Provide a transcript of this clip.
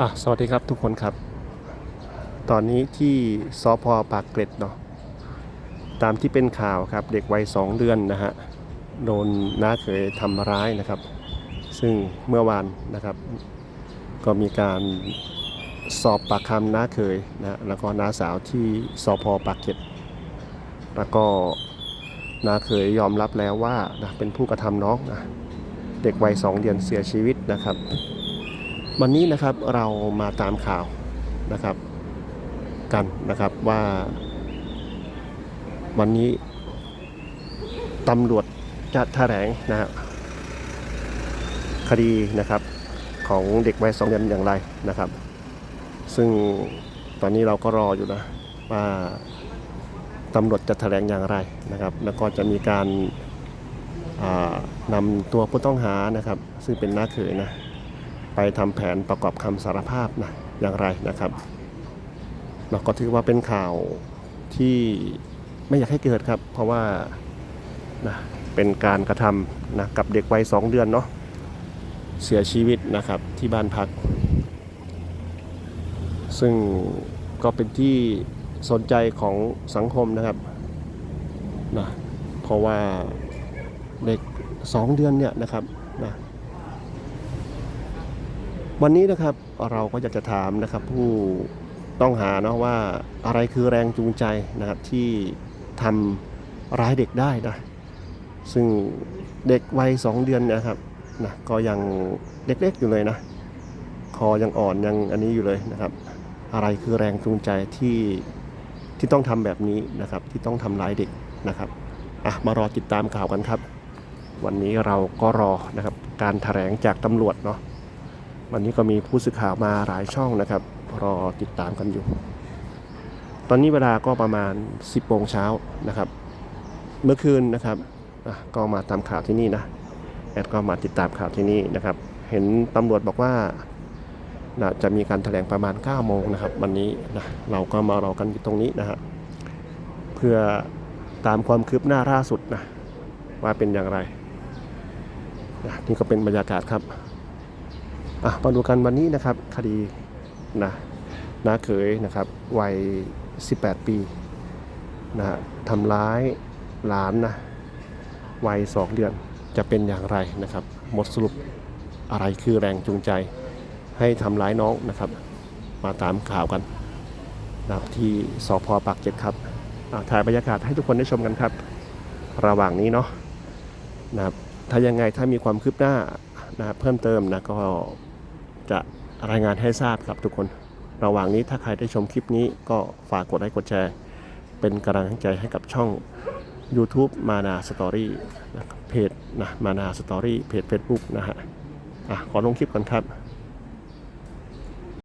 อะสวัสดีครับทุกคนครับ ตอนนี้ที่สพปากเกร็ดเนาะตามที่เป็นข่าวครับเด็กวัยสองเดือนนะฮะโดนน้าเขยทำร้ายนะครับ ซึ่งเมื่อวานนะครับ ก็มีการสอบปากคำน้าเขยนะแล้วก็น้าสาวที่สพปากเกร็ด แล้วก็น้าเขยยอมรับแล้วว่านะเป็นผู้กระทำน้องนะเด็กวัยสองเดือนเสียชีวิตนะครับ วันนี้นะครับเรามาตามข่าวนะครับกันนะครับว่า วันนี้ตำรวจจะแถลงนะฮะคดีนะครับของเด็กวัยสองเดือนอย่างไรนะครับ ซึ่งตอนนี้เราก็รออยู่นะว่าตำรวจจะแถลงอย่างไรนะครับ แล้วก็จะมีการานำตัวผู้ต้องหานะครับ ซึ่งเป็นน้าเขยนะ ไปทำแผนประกอบคำสารภาพนะอย่างไรนะครับเราก็ถือว่าเป็นข่าวที่ไม่อยากให้เกิดครับ เพราะว่านะเป็นการกระทำนะกับเด็กวัยสองเดือนเนาะเสียชีวิตนะครับที่บ้านพัก ซึ่งก็เป็นที่สนใจของสังคมนะครับนะเพราะว่าเด็กสองเดือนเนี่ยนะครับนะ วันนี้นะครับเราก็อยากจะถามนะครับผู้ต้องหาเนาะว่าอะไรคือแรงจูงใจนะครับที่ทำร้ายเด็กได้นะซึ่งเด็กวัยสองเดือนนะครับนะก็ยังเล็กๆอยู่เลยนะคอยังอ่อนยังอันนี้อยู่เลยนะครับ อะไรคือแรงจูงใจที่ที่ต้องทำแบบนี้นะครับ ที่ต้องทำร้ายเด็กนะครับอะมารอติดตามข่าวกันครับ วันนี้เราก็รอนะครับการแถลงจากตำรวจเนาะ วันนี้ก็มีผู้สื่อข่าวมาหลายช่องนะครับ รอติดตามกันอยู่ ตอนนี้เวลาก็ประมาณ 10โมงเช้านะครับ เมื่อคืนนะครับก็มาตามข่าวที่นี่นะแอดก็มาติดตามข่าวที่นี่นะครับ เห็นตำรวจบอกว่านะจะมีการแถลงประมาณ 9 โมงนะครับ วันนี้นะเราก็มารอกันอยู่ตรงนี้นะฮะเพื่อตามความคืบหน้าล่าสุดนะว่าเป็นอย่างไรนะนี่ก็เป็นบรรยากาศครับ อะมาดูกันวันนี้นะครับคดีนะน้าเขยนะครับวัย 18 ปีนะฮะทำร้ายหลานนะวัย 2 เดือนจะเป็นอย่างไรนะครับหมดสรุปอะไรคือแรงจูงใจ ให้ทำร้ายน้องนะครับ มาตามข่าวกันนะครับที่สพปากเกร็ดครับอะถ่ายบรรยากาศให้ทุกคนได้ชมกันครับ ระหว่างนี้เนาะนะครับถ้ายังไงถ้ามีความคืบหน้านะครับเพิ่มเติมนะก็ จะรายงานให้ทราบครับทุกคน ระหว่างนี้ถ้าใครได้ชมคลิปนี้ก็ฝากกดไลค์กดแชร์ เป็นกำลังใจให้กับช่อง YouTube มานาสตอรี่เพจนะมานาสตอรี่เพจ Facebook นะฮะอะขอลงคลิปกันครับ